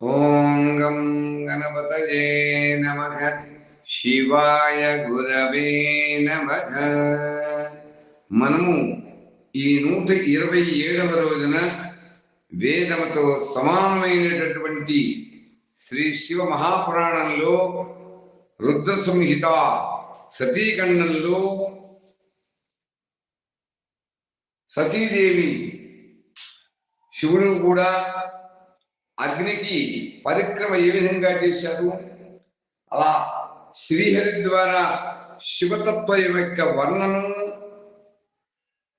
ఓంగం గణపతయే నమ. శివాయ గురవే నమ. మనము ఈ నూట ఇరవై ఏడవ రోజున వేదముతో సమానమైనటువంటి శ్రీ శివ మహాపురాణంలో రుద్ర సంహిత సతీఖండంలో సతీదేవి శివుడు కూడా అగ్నికి పరిక్రమ ఏ విధంగా చేశారు? అలా శ్రీహరి ద్వారా శివతత్వం యొక్క వర్ణనం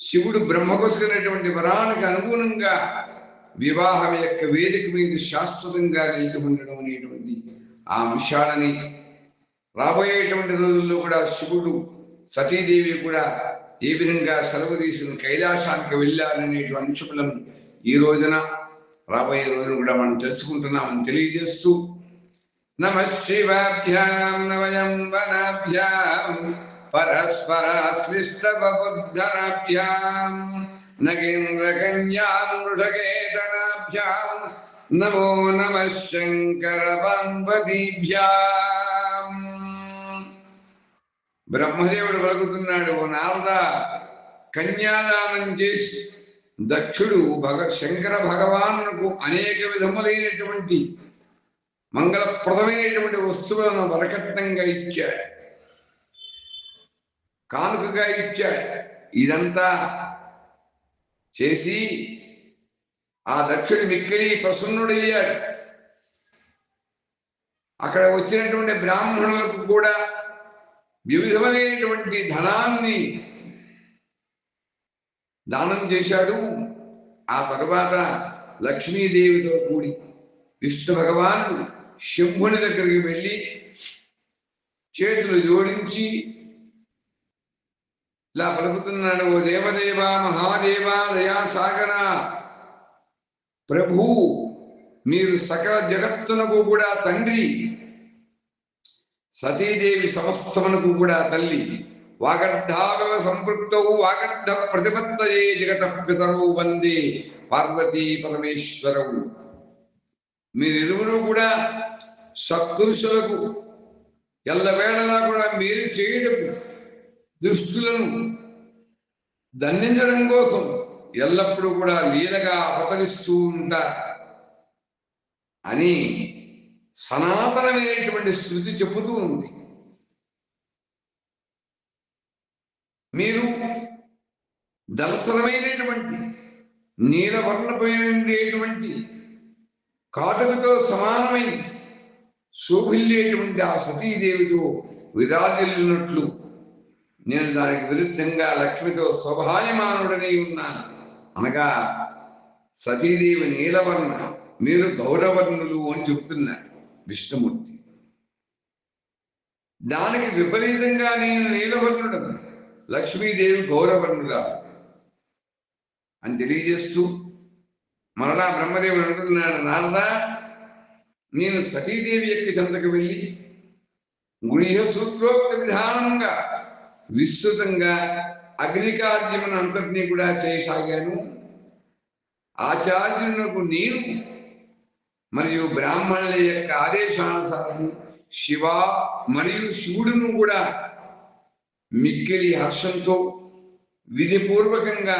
శివుడు బ్రహ్మకొసుకున్నటువంటి వరానికి అనుగుణంగా వివాహం యొక్క వేదిక మీద శాశ్వతంగా నిలిచి ఉండడం అనేటువంటి ఆ అంశాలని రాబోయేటువంటి రోజుల్లో కూడా శివుడు సతీదేవి కూడా ఏ విధంగా సెలవు తీసుకుని కైలాసానికి వెళ్ళాలనేటువంటి అంశములను ఈ రోజున రాబోయే రోజులు కూడా మనం తెలుసుకుంటున్నామని తెలియజేస్తూ నమ శివాభ్యాం నవయం వనాభ్యాం పరస్పర క్లిష్టబుద్ధరాభ్యాం నగేంద్ర కన్యాం మృఢకేతనాభ్యాం నమో నమ శంకర పార్వతీభ్యాం బ్రహ్మదేవుడు పలుకుతున్నాడు ఓ నారద కన్యాదానం చేసి దక్షుడు భగ శంకర భగవానుకు అనేక విధములైనటువంటి మంగళప్రదమైనటువంటి వస్తువులను వరకట్నంగా ఇచ్చాడు. కానుకగా ఇచ్చాడు. ఇదంతా చేసి ఆ దక్షుడి మిక్కిలి ప్రసన్నుడయ్యాడు. అక్కడ వచ్చినటువంటి బ్రాహ్మణులకు కూడా వివిధమైనటువంటి ధనాన్ని దానం చేశాడు. ఆ తర్వాత లక్ష్మీదేవితో కూడి విష్ణు భగవానుడు శంభుని దగ్గరికి వెళ్ళి చేతులు జోడించి ఇలా పలుకుతున్నాడు ఓ దేవదేవ మహాదేవ దయాసాగర ప్రభు మీరు సకల జగత్తునకు కూడా తండ్రి సతీదేవి సమస్తమునకు కూడా తల్లి. వాగర్ధావివ సంపృక్తౌ వాగర్ధ ప్రతిపత్తయే జగత పితరౌ వందే పార్వతీ పరమేశ్వరవు మీరిరువురు కూడా సత్పురుషులకు ఎల్లవేళలా కూడా మీరు చేయుటకు దుష్టులను దండించడం కోసం ఎల్లప్పుడూ కూడా లీలగా అవతరిస్తూ ఉంటారు అని సనాతనమైనటువంటి స్థుతి చెబుతూ ఉంది. మీరు దలసలమైనటువంటి నీలవర్ణమైనటువంటి కాటుకతో సమానమై శోభిల్లేటువంటి ఆ సతీదేవితో విరాజిల్లినట్లు నేను దానికి విరుద్ధంగా లక్ష్మితో స్వభాయమానుడనై ఉన్నాను. అనగా సతీదేవి నీలవర్ణ మీరు గౌరవర్ణులు అని చెబుతున్నారు విష్ణుమూర్తి. దానికి విపరీతంగా నేను నీలవర్ణుడను. లక్ష్మీదేవి గౌరవర్ణురా అని తెలియజేస్తూ మరలా బ్రహ్మదేవుడు అంటున్నాడు నారదా నేను సతీదేవి యొక్క చెంతకు వెళ్ళి గృహ సూత్రోక్త విధానంగా విస్తృతంగా అగ్నికార్యమును అంతటినీ కూడా చేయసాగాను. ఆచార్యులకు నేను మరియు బ్రాహ్మణుల యొక్క ఆదేశానుసారము శివ మరియు శివుడును కూడా మిక్కిలి హర్షంతో విధిపూర్వకంగా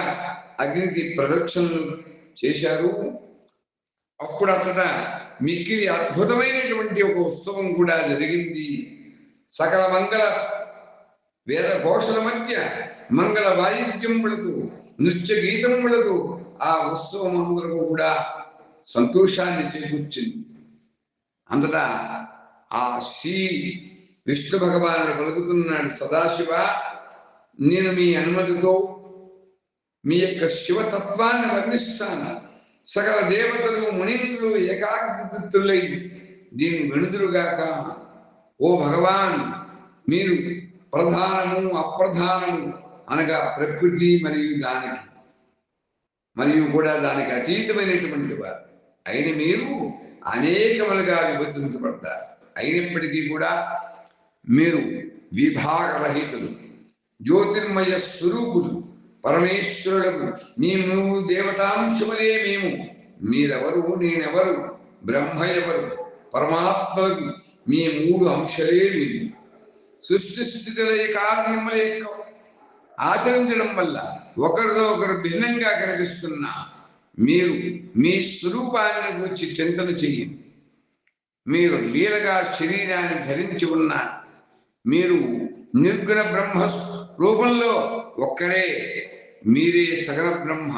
అగ్నికి ప్రదక్షిణలు చేశారు. అప్పుడు అతడ మిక్కిలి అద్భుతమైనటువంటి ఒక ఉత్సవం కూడా జరిగింది. సకల మంగళ వేద ఘోషల మధ్య మంగళ వాయిద్యములతో నృత్య గీతములతో ఆ ఉత్సవం అందరూ కూడా సంతోషాన్ని చేకూర్చింది. అంతటా ఆ శ్రీ విష్ణు భగవానుడు పలుకుతున్నాడు సదాశివ నేను మీ అనుమతితో మీ యొక్క శివతత్వాన్ని వర్ణిస్తాను. సకల దేవతలు మునీంద్రులు ఏకాగ్రతులై దీన్ని వెనుదురుగాక ఓ భగవాన్ మీరు ప్రధానము అప్రధానము అనగా ప్రకృతి మరియు దానికి మరియు కూడా దానికి అతీతమైనటువంటి వారు. అయిన మీరు అనేకములుగా విభజించబడ్డారు. అయినప్పటికీ కూడా మీరు విభాగరహితులు జ్యోతిర్మయ స్వరూపులు పరమేశ్వరులకు మేము దేవతాంశములే మేము. మీరెవరు? నేనెవరు? బ్రహ్మ ఎవరు పరమాత్మలకు మీ మూడు అంశలే మీరు సృష్టి స్థితుల కార్యముల యొక్క ఆచరించడం వల్ల ఒకరితో ఒకరు భిన్నంగా కనిపిస్తున్న మీరు మీ స్వరూపాన్ని గురించి చింతన చెయ్యండి. మీరు లీలగా శరీరాన్ని ధరించి ఉన్నారు. మీరు నిర్గుణ బ్రహ్మ రూపంలో ఒక్కరే మీరే సగల బ్రహ్మ.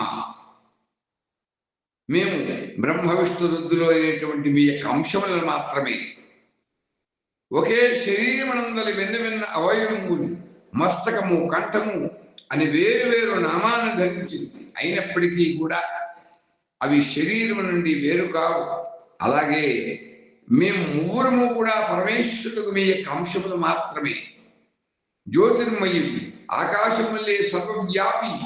మేము బ్రహ్మ విష్ణు రుద్దులు అనేటువంటి మీ యొక్క అంశములను మాత్రమే. ఒకే శరీరమనందలి వెన్న వెన్న అవయవము మస్తకము కంఠము అని వేరు వేరు నామాన్ని ధరించింది. అయినప్పటికీ కూడా అవి శరీరం నుండి వేరు కావు. అలాగే మేము మూరము కూడా పరమేశ్వరుడు మీ యొక్క అంశములు మాత్రమే. జ్యోతిర్మయుడు ఆకాశములే సర్వవ్యాపి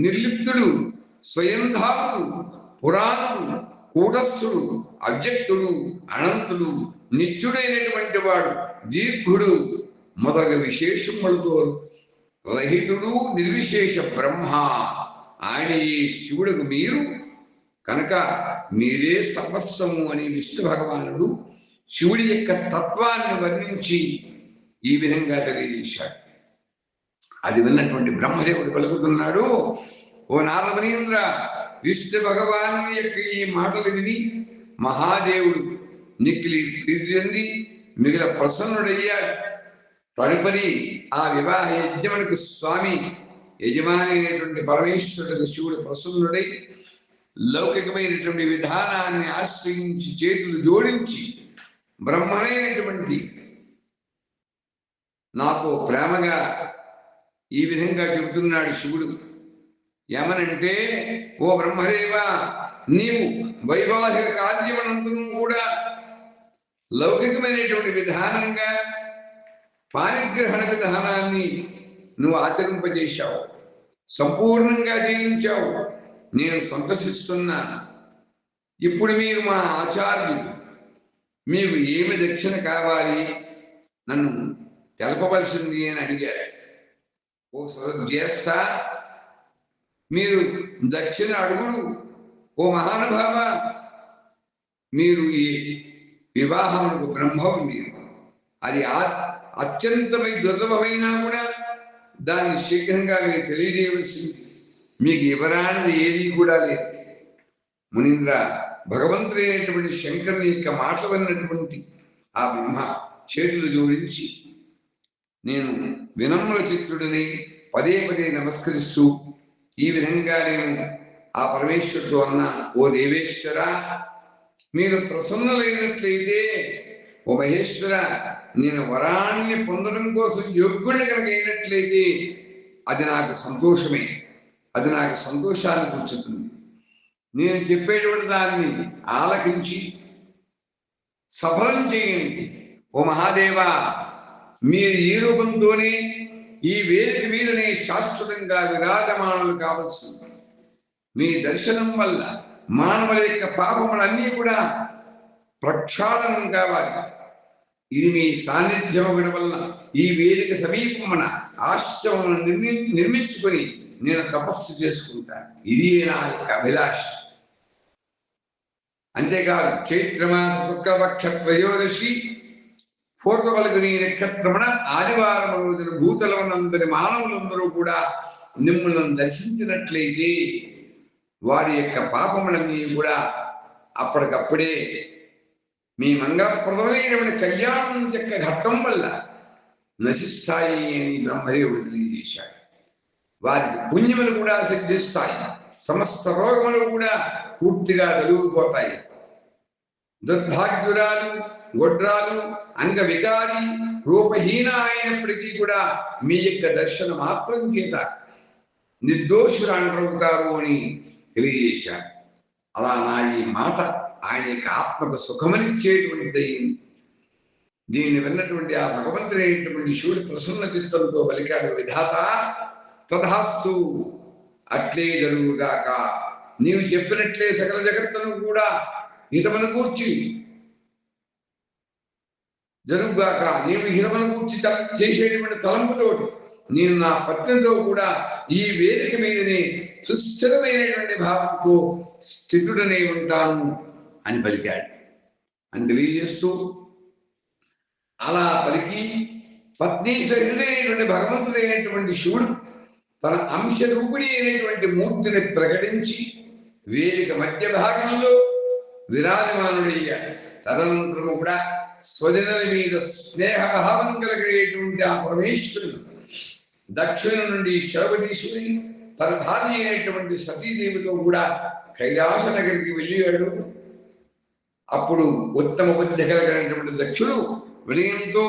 నిర్లిప్తుడు స్వయంధాతుడు పురాణుడు కూటస్థుడు అవ్యక్తుడు అనంతుడు నిత్యుడైనటువంటి వాడు దీర్ఘుడు మొదలగు విశేషములతో రహితుడు నిర్విశేష బ్రహ్మ. ఆయన ఈ శివుడుకు మీరు. కనుక మీరే సర్వస్వము అని విష్ణు భగవానుడు శివుడి యొక్క తత్వాన్ని వర్ణించి ఈ విధంగా తెలియజేశాడు. అది విన్నటువంటి బ్రహ్మదేవుడు పలుకుతున్నాడు ఓ నారదనీంద్ర విష్ణు భగవాను యొక్క ఈ మాటలు విని మహాదేవుడు నిక్కిలి ప్రీతి చెంది మిగిల ప్రసన్నుడయ్యాడు. తదుపరి ఆ వివాహ యజ్ఞమునకు స్వామి యజమాని అయినటువంటి పరమేశ్వరుడు శివుడు ప్రసన్నుడై లౌకికమైనటువంటి విధానాన్ని ఆశ్రయించి చేతులు జోడించి బ్రహ్మనైనటువంటి నాతో ప్రేమగా ఈ విధంగా చెబుతున్నాడు శివుడు. ఏమనంటే ఓ బ్రహ్మదేవా నీవు వైవాహిక కార్యమనంతరం కూడా లౌకికమైనటువంటి విధానంగా పారిగ్రహణ విధానాన్ని నువ్వు ఆచరింపజేశావు. సంపూర్ణంగా జయించావు నేను సంతసిస్తున్నాను ఇప్పుడు మీరు మా ఆచార్యులు. మీకు ఏమి దక్షిణ కావాలి? నన్ను తెలపవలసింది అని అడిగారు. ఓ జ్యేష్ఠ మీరు దక్షిణ అడుగుడు ఓ మహానుభావ మీరు ఈ వివాహములకు బ్రహ్మం మీరు. అది అత్యంతమై దుర్లభమైనా కూడా దాన్ని శీఘ్రంగా మీరు తెలియజేయవలసింది. మీకు ఇవ్వరానిది ఏది కూడా లేదు. మునీంద్ర భగవంతుడైనటువంటి శంకరుని యొక్క మాటలు విన్నటువంటి ఆ బ్రహ్మ చేతులు జోడించి నేను వినమ్ర చిత్రుడిని పదే పదే నమస్కరిస్తూ ఈ విధంగా నేను ఆ పరమేశ్వరుడు అన్నా ఓ దేవేశ్వర మీరు ప్రసన్నులైనట్లయితే ఓ మహేశ్వర నేను వరాన్ని పొందడం కోసం యోగ్యుడిని కనుక అయినట్లయితే అది నాకు సంతోషమే. అది నాకు సంతోషాన్ని కూర్చుతుంది నేను చెప్పేటువంటి దాన్ని ఆలకించి సఫలం చేయండి. ఓ మహాదేవా మీరు ఈ రూపంతోనే ఈ వేదిక మీదనే శాశ్వతంగా విరాజమానులు కావలసింది మీ దర్శనం వల్ల మానవుల యొక్క పాపములన్నీ కూడా ప్రక్షాళనం కావాలి. ఇది మీ సాన్నిధ్యం వల్ల ఈ వేదిక సమీపమున ఆశ్రమం నిర్మి నిర్మించుకొని నేను తపస్సు చేసుకుంటాను. ఇది నా యొక్క అభిలాష. అంతేకాదు చైత్రమాస శుక్లపక్ష త్రయోదశి పూర్వవల్గుని నక్షత్రమున ఆదివారం రోజున భూతలమునందరి మానవులందరూ కూడా మిమ్మల్ని దర్శించినట్లయితే వారి యొక్క పాపములన్నీ కూడా అప్పటికప్పుడే మీ మంగళప్రదమైనటువంటి కళ్యాణం యొక్క ఘట్టం వల్ల నశిస్తాయి అని బ్రహ్మదేవుడు తెలియజేశాడు. వారి పుణ్యములు కూడా సిద్ధిస్తాయి. సమస్త రోగములు కూడా పూర్తిగా తొలగిపోతాయి. దుర్భాగ్యురాలు గొడ్రాలు అంగవికారి రూపహీన అయినప్పటికీ కూడా మీ యొక్క దర్శన మాత్రం చేత నిర్దోషురాలు ప్రభుతారు అని తెలియజేశాడు. అలా నా ఈ మాట ఆయన యొక్క ఆత్మకు సుఖమనిచ్చేటువంటిది దీన్ని విన్నటువంటి ఆ భగవంతుడైనటువంటి శివుడి ప్రసన్న చిత్తంతో పలికాడు. విధాత తథాస్తు అట్లే జరుగుగాక నీవు చెప్పినట్లే సకల జగత్తును కూడా హితమును కూర్చి జరుగుగాక నేను హితమును కూర్చి చేసేటువంటి తలంపుతోటి నేను నా పత్నితో కూడా ఈ వేదిక మీదనే సుస్థిరమైనటువంటి భావంతో స్థితుడనే ఉంటాను అని పలికాడు. అని తెలియజేస్తూ అలా పలికి పత్ని సహితుడైనటువంటి భగవంతుడైనటువంటి శివుడు తన అంశ రూపుడి అయినటువంటి మూర్తిని ప్రకటించి వేదిక మధ్య భాగంలో విరాజమానుడయ్యాడు. తదనంతరము కూడా స్వజనుల మీద స్నేహ భావం కలిగేటువంటి ఆ పరమేశ్వరుడు దక్షిణ నుండి శరవతీశ్వరి తన భార్య అయినటువంటి సతీదేవితో కూడా కైలాస నగరికి వెళ్ళాడు. అప్పుడు ఉత్తమ బుద్ధి కలిగినటువంటి దక్షుడు వినయంతో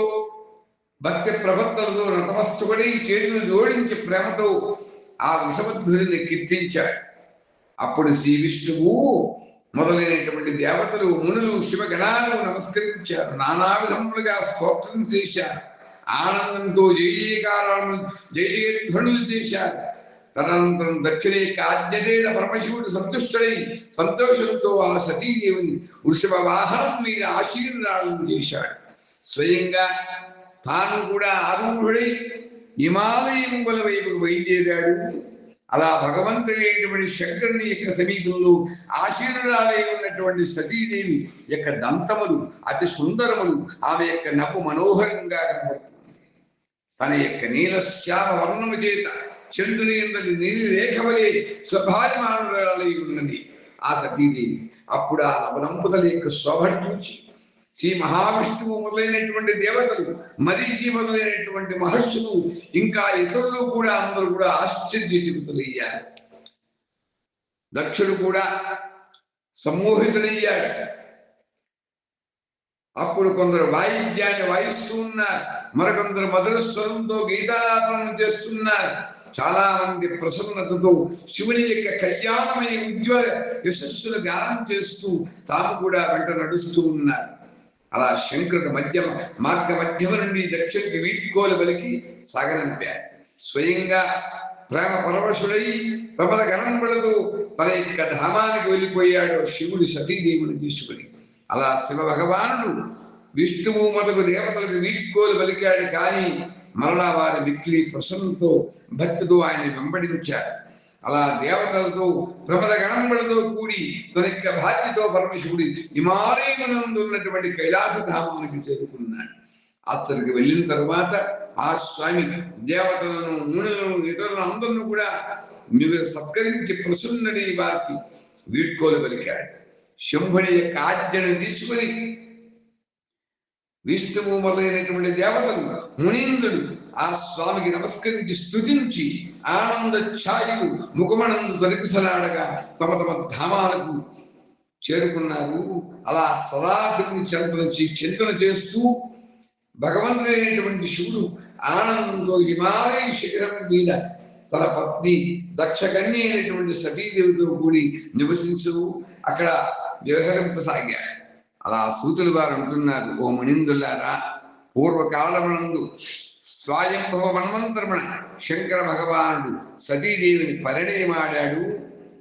భక్తి ప్రభక్తులతో నతమస్తుబడి చేతులు జోడించి ప్రేమతో ఆ వృషభధ్వజుని కీర్తించాడు. అప్పుడు శ్రీ విష్ణువు మొదలైనటువంటి దేవతలు మునులు శివగణాలు నమస్కరించారు. నానా విధములుగా స్తోత్రం చేశారు. ఆనందంతో జయ జయకారాలు జయ జయధ్వనులు చేశారు. తదనంతరం దక్షిణే కాద్యదేన పరమశివుడు సంతుష్టుడై సంతోషంతో ఆ సతీదేవిని వృషభ వాహనం మీద ఆశీర్వాదం చేశాడు. స్వయంగా తాను కూడా ఆరూఢుడై హిమాలయముల వైపుకు బయలుదేరాడు. అలా భగవంతుడైనటువంటి శంకరుని యొక్క సమీపంలో ఆశీర్వాదాలై ఉన్నటువంటి సతీదేవి యొక్క దంతములు అతి సుందరములు ఆమె యొక్క నవ్వు మనోహరంగా కనబడుతుంది. తన యొక్క నీల శ్యామ వర్ణము చేత చంద్రుని ఎందరి నీలి రేఖవలే స్వభాజమానురాలై ఉన్నది ఆ సతీదేవి. అప్పుడు ఆ నవదంపతుల యొక్క శోభను చూచి శ్రీ మహావిష్ణువు మొదలైనటువంటి దేవతలు మరీచి మొదలైనటువంటి మహర్షులు ఇంకా ఇతరులు కూడా అందరూ కూడా ఆశ్చర్యచకితులయ్యారు దక్షుడు కూడా సమ్మోహితుడయ్యాడు. అప్పుడు కొందరు వాయిద్యాన్ని వాయిస్తూ ఉన్నారు. మరికొందరు మధురస్వరంతో గీతాలాపనం చేస్తున్నారు. చాలా మంది ప్రసన్నతతో శివుని యొక్క కళ్యాణమై ఉజ్వల యశస్సును గానం చేస్తూ తాము కూడా వెంట నడుస్తూ ఉన్నారు. అలా శంకరుడు మధ్య మార్గ మధ్యమ నుండి దక్షుడికి వీడ్కోలు వెలికి సాగనంపారు స్వయంగా ప్రేమ పరవశుడై ప్రబల గణంబలతో తన యొక్క ధామానికి వెళ్ళిపోయాడు శివుడు సతీదేవుని తీసుకుని. అలా శివ భగవానుడు విష్ణువు మొదలు దేవతలకు వీడ్కోలు పలికాడు. కానీ మరలా వారి మిక్కిలి ప్రసన్నతో భక్తితో ఆయన వెంబడించారు అలా దేవతలతో ప్రబల గణములతో కూడి తన యొక్క భార్యతో పరమశివుడి హిమాలయమునందు ఉన్నటువంటి కైలాస ధామానికి చేరుకున్నాడు. అతడికి వెళ్ళిన తర్వాత ఆ స్వామి దేవతలను మునులను ఇతరులను అందరిని కూడా మీరు సత్కరించి ప్రసున్నడి వారికి వీడ్కోలు పలికాడు. శంభుని యొక్క ఆజ్ఞను తీసుకుని విష్ణువు మొదలైనటువంటి దేవతలు మునీంద్రుడు ఆ స్వామికి నమస్కరించి స్థుతించి ఆనంద ఛాయలు ముఖమనందు తొలగిసలాడగా తమ తమ ధామాలకు చేరుకున్నారు. అలా సదాశివుని చెంతన చింతన చేస్తూ భగవంతుడైనటువంటి శివుడు ఆనందంతో హిమాలయ శిఖరం మీద తన పత్ని దక్షకన్య అయినటువంటి సతీదేవితో కూడి నివసించు అక్కడ వ్యవహరింపసాగారు అలా సూతులు వారు అంటున్నారు ఓ మణిందులారా పూర్వకాలమునందు స్వాయంభవ మన్వంతరమణ శంకర భగవానుడు సతీదేవిని పరిణయమాడాడు.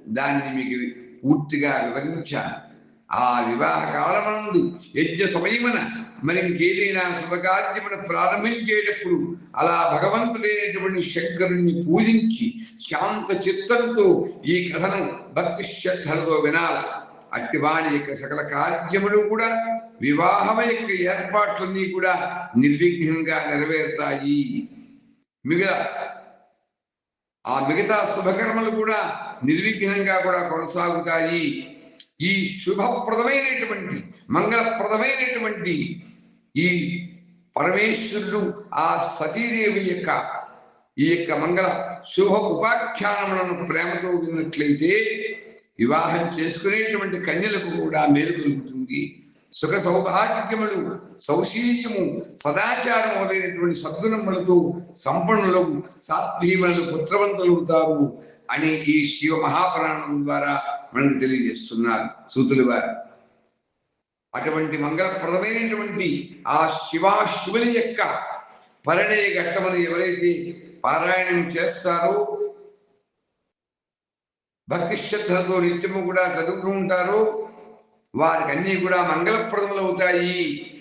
దాన్ని మీకు పూర్తిగా వివరించాను. ఆ వివాహ కాలమందు యజ్ఞ సమయమున మరి ఇంకేదైనా శుభకార్యమును ప్రారంభించేటప్పుడు అలా భగవంతుడైనటువంటి శంకరుణ్ణి పూజించి శాంత చిత్తంతో ఈ కథను భక్తి శ్రద్ధలతో వినాల? అట్టివాని యొక్క సకల కార్యములు కూడా వివాహం యొక్క ఏర్పాట్లన్నీ కూడా నిర్విఘ్నంగా నెరవేరుతాయి. మిగతా ఆ మిగతా శుభకర్మలు కూడా నిర్విఘ్నంగా కూడా కొనసాగుతాయి. ఈ శుభప్రదమైనటువంటి మంగళప్రదమైనటువంటి ఈ పరమేశ్వరుడు ఆ సతీదేవి యొక్క ఈ యొక్క మంగళ శుభ ఉపాఖ్యానములను ప్రేమతో విన్నట్లయితే వివాహం చేసుకునేటువంటి కన్యలకు కూడా మేలు కలుగుతుంది. సుఖ సౌభాగ్యములు సౌశీల్యము సదాచారం మొదలైనటువంటి సద్గుణములతో సంపన్నులకు సాత్వీములు పుత్రవంతులవుతారు అని ఈ శివ మహాపురాణం ద్వారా మనకు తెలియజేస్తున్నారు సూతులు వారు. అటువంటి మంగళప్రదమైనటువంటి ఆ శివా శివుని యొక్క పరిణయ ఘట్టమును ఎవరైతే పారాయణం చేస్తారో భక్తి శ్రద్ధలతో నిత్యము కూడా చదువుతూ ఉంటారో. వారికి అన్ని కూడా మంగళప్రదములు అవుతాయి.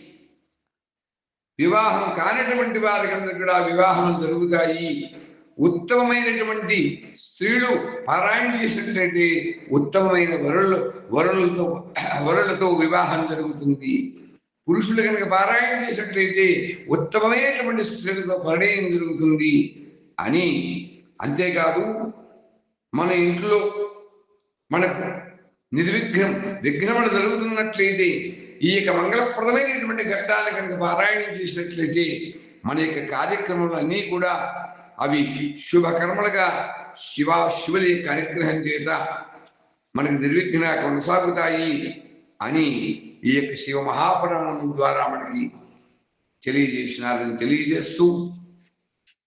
వివాహం కానటువంటి వారికి అందరికీ కూడా వివాహం జరుగుతాయి. ఉత్తమమైనటువంటి స్త్రీలు పారాయణ చేసినట్లయితే ఉత్తమమైన వరులు వరులతో వరులతో వివాహం జరుగుతుంది. పురుషులు కనుక పారాయణ చేసినట్లయితే ఉత్తమమైనటువంటి స్త్రీలతో పరిణయం జరుగుతుంది అని అంతేకాదు మన ఇంట్లో మనకు నిర్విఘ్నం విఘ్నములు జరుగుతున్నట్లయితే ఈ యొక్క మంగళప్రదమైనటువంటి ఘట్టాన్ని కనుక పారాయణం చేసినట్లయితే మన యొక్క కార్యక్రమాలు అన్నీ కూడా అవి శుభకర్మలుగా శివ శివుని యొక్క అనుగ్రహం చేత మనకు నిర్విఘ్న కొనసాగుతాయి అని ఈ యొక్క శివ మహాపురాణం ద్వారా మనకి తెలియజేసినారని తెలియజేస్తూ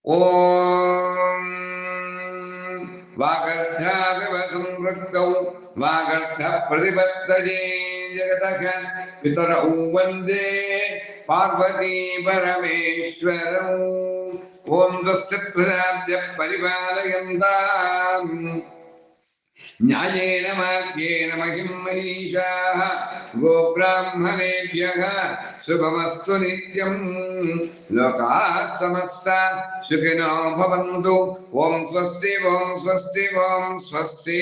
ఓం వాగర్ధావివ సంవృక్తౌ వాగర్ధ ప్రతిపత్తజే జగతః పితరౌ వందే పార్వతీ పరమేశ్వరౌ ఓం తస్య ప్రజాభ్య పరిపాలయంతాం న్యాయేన మార్గేణ మహిం మహిషా గోబ్రాహ్మణేభ్య శుభమస్తు నిత్యం లోకా సమస్త సుఖినో భవంతు ఓం స్వస్తి ఓం స్వస్తి ఓం స్వస్తి